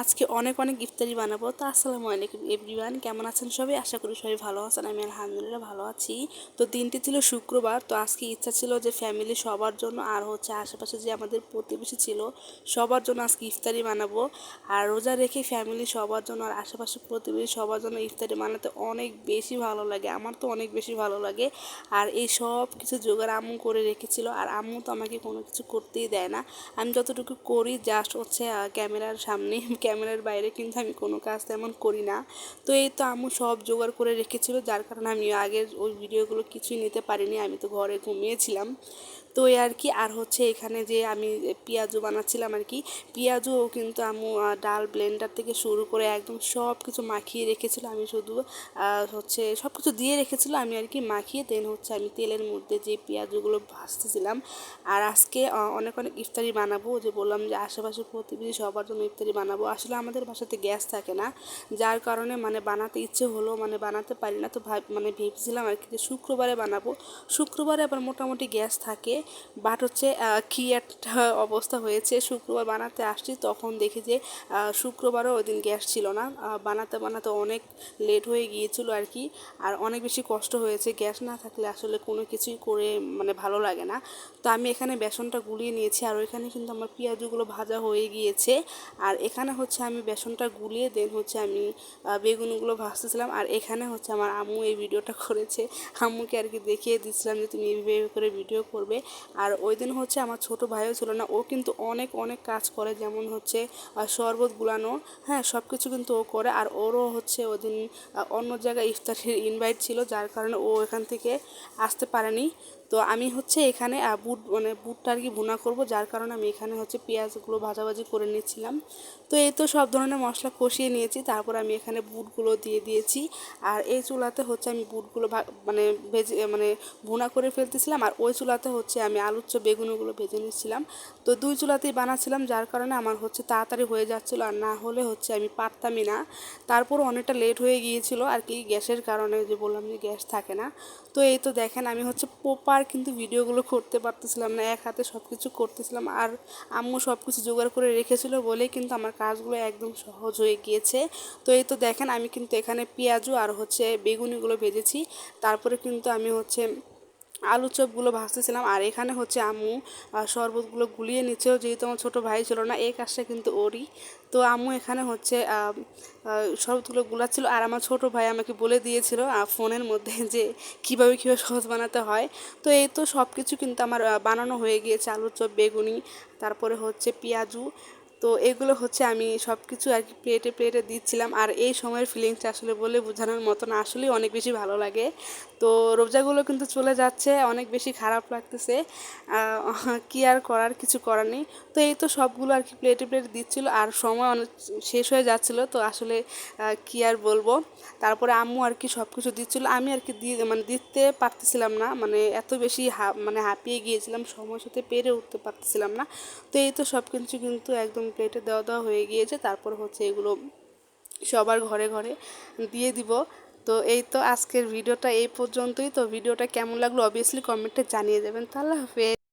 আজকে অনেক অনেক ইফতারি বানাবো। তো আসসালামু আলাইকুম এভরিওয়ান, কেমন আছেন সবাই? আশা করি সবাই ভালো আছেন, আমি আলহামদুলিল্লাহ ভালো আছি। তো দিনটি ছিল শুক্রবার, তো আজকে ইচ্ছা ছিল যে ফ্যামিলি সবার জন্য আর হচ্ছে আশেপাশে যে আমাদের প্রতিবেশী ছিল, সবার জন্য আজকে ইফতারি বানাবো। আর রোজা রেখে ফ্যামিলি সবার জন্য আর আশেপাশে প্রতিবেশী সবার জন্য ইফতারি বানাতে অনেক বেশি ভালো লাগে, আমার তো অনেক বেশি ভালো লাগে। আর এই সব কিছু জোগাড় আম্মু করে রেখেছিল, আর আম্মু তো আমাকে কোনো কিছু করতেই দেয় না। আমি যতটুকু করি জাস্ট হচ্ছে ক্যামেরার সামনে ক্যামেরার বাইরে কিন্তু আমি কোনো কাজ তেমন করি না। তো এই তো আম্মু সব জোগাড় করে রেখেছিল, যার কারণে আমি আগের ওই ভিডিওগুলো কিছুই নিতে পারিনি। আমি তো ঘরে ঘুমিয়েছিলাম। তো এই আর কি আর হচ্ছে এখানে যে আমি পেঁয়াজু বানাচ্ছিলাম আর কি পেঁয়াজুও কিন্তু আম্মু ডাল ব্লেন্ডার থেকে শুরু করে একদম সব কিছু মাখিয়ে রেখেছিল। আমি শুধু হচ্ছে সব কিছু দিয়ে রেখেছিল আমি আর কি মাখিয়ে দেন হচ্ছে আমি তেলের মধ্যে যে পেঁয়াজগুলো ভাজতেছিলাম, আর আজকে অনেক অনেক ইফতারি বানাবো। যে বললাম যে আশেপাশে প্রতিবেশী সবার জন্য ইফতারি বানাবো। আসলে আমাদের বাসাতে গ্যাস থাকে না, যার কারণে মানে বানাতে ইচ্ছে হলো মানে বানাতে পারি না। তো ভাব মানে ভেবেছিলাম আর কি যে শুক্রবারে বানাবো। শুক্রবারে আবার মোটামুটি গ্যাস থাকে বাট হচ্ছে কী একটা অবস্থা হয়েছে, শুক্রবার বানাতে আসছি, তখন দেখি যে শুক্রবারও ওই দিন গ্যাস ছিল না। বানাতে বানাতে অনেক লেট হয়ে গিয়েছিল আর কি, আর অনেক বেশি কষ্ট হয়েছে। গ্যাস না থাকলে আসলে কোনো কিছুই করে মানে ভালো লাগে না। তো আমি এখানে বেসনটা গুলিয়ে নিয়েছি, আর ওইখানে কিন্তু আমার পেঁয়াজগুলো ভাজা হয়ে গিয়েছে। আর এখানে হচ্ছে আমি বেসনটা গুলিয়ে দেন হচ্ছে আমি বেগুনগুলো ভাজতেছিলাম। আর এখানে হচ্ছে আমার আম্মু এই ভিডিওটা করেছে। আম্মুকে আর কি দেখিয়ে দিচ্ছিলাম যে, তুমি এইভাবে করে ভিডিও করবে। আর ওই দিন হচ্ছে আমার ছোট ভাইও ছিল না, ও কিন্তু অনেক অনেক কাজ করে, যেমন হচ্ছে শরবত গুলানো হ্যাঁ সব কিছু কিন্তু ও করে, আর ওরও হচ্ছে ওই দিন অন্য জায়গায় ইফতারের ইনভাইট ছিল, যার কারণে ও এখান থেকে আসতে পারেনি। তো আমি হচ্ছে এখানে বুট মানে বুটটা আর কি ভুনা করব, যার কারণে আমি এখানে হচ্ছে পেঁয়াজগুলো ভাজাভাজি করে নিয়েছিলাম। তো এই তো সব ধরনের মশলা কষিয়ে নিয়েছি, তারপর আমি এখানে বুটগুলো দিয়ে দিয়েছি। আর এই চুলাতে হচ্ছে আমি বুটগুলো মানে ভেজে মানে ভুনা করে ফেলতেছিলাম, আর ওই চুলাতে হচ্ছে আমি আলুর চো বেগুনগুলো ভেজে নিচ্ছিলাম তো দুই চুলাতেই বানাচ্ছিলাম যার কারণে আমার হচ্ছে তাড়াতাড়ি হয়ে যাচ্ছিল, আর না হলে হচ্ছে আমি পারতামই না। তারপর অনেকটা লেট হয়ে গিয়েছিল, আর কি গ্যাসের কারণে যে বললাম যে গ্যাস থাকে না। তো এই তো দেখেন, আমি হচ্ছে প্রপার কিন্তু ভিডিওগুলো করতে পারতেছিলাম না, এক হাতে সব কিছু করতেছিলাম আর আম্মু সব কিছু জোগাড় করে রেখেছিল বলেই কিন্তু আমার কাজগুলো একদম সহজ হয়ে গিয়েছে। তো এই তো দেখেন আমি কিন্তু এখানে পেঁয়াজও আর হচ্ছে বেগুনিগুলো ভেজেছি, তারপরে কিন্তু আমি হচ্ছে আলু চপগুলো ভাজতেছিলাম, আর এখানে হচ্ছে আম্মু শরবতগুলো গুলিয়ে নিচ্ছিল, যেহেতু আমার ছোটো ভাই ছিল না এই কাজটা কিন্তু ওরই। তো আম্মু এখানে হচ্ছে শরবতগুলো গুলাচ্ছিল, আর আমার ছোটো ভাই আমাকে বলে দিয়েছিল ফোনের মধ্যে যে কীভাবে কীভাবে সহজ বানাতে হয়। তো এই তো সব কিছু কিন্তু আমার বানানো হয়ে গিয়েছে, আলুর চপ, বেগুনি, তারপরে হচ্ছে পেঁয়াজু তো এগুলো হচ্ছে আমি সব কিছু আর কি প্লেটে প্লেটে দিচ্ছিলাম। আর এই সময়ের ফিলিংসটা আসলে বলে বোঝানোর মতন আসলেই অনেক বেশি ভালো লাগে। তো রোজাগুলো কিন্তু চলে যাচ্ছে, অনেক বেশি খারাপ লাগতেছে। কি আর করার কিছু করার নেই। তো এই তো সবগুলো আর কি প্লেটে প্লেটে দিচ্ছিল আর সময় অনেক শেষ হয়ে যাচ্ছিল। তো আসলে কি আর বলব? তারপরে আম্মু আর কি সব কিছু দিচ্ছিল। আমি আর কি দিয়ে মানে দিতে পারতেছিলাম না। মানে এত বেশি হা মানে হাঁপিয়ে গিয়েছিলাম, সময়ের সাথে পেরে উঠতে পারতেছিলাম না। তো এই তো সব কিছু কিন্তু একদম প্লেটে দেওয়া দেওয়া হয়ে গিয়েছে, তারপর হচ্ছে এগুলো সবার ঘরে ঘরে দিয়ে দিব। তো এই তো আজকের ভিডিওটা এই পর্যন্তই। তো ভিডিওটা কেমন লাগল অবভিয়াসলি কমেন্টে জানিয়ে দেবেন। তাহলে হাফেজ।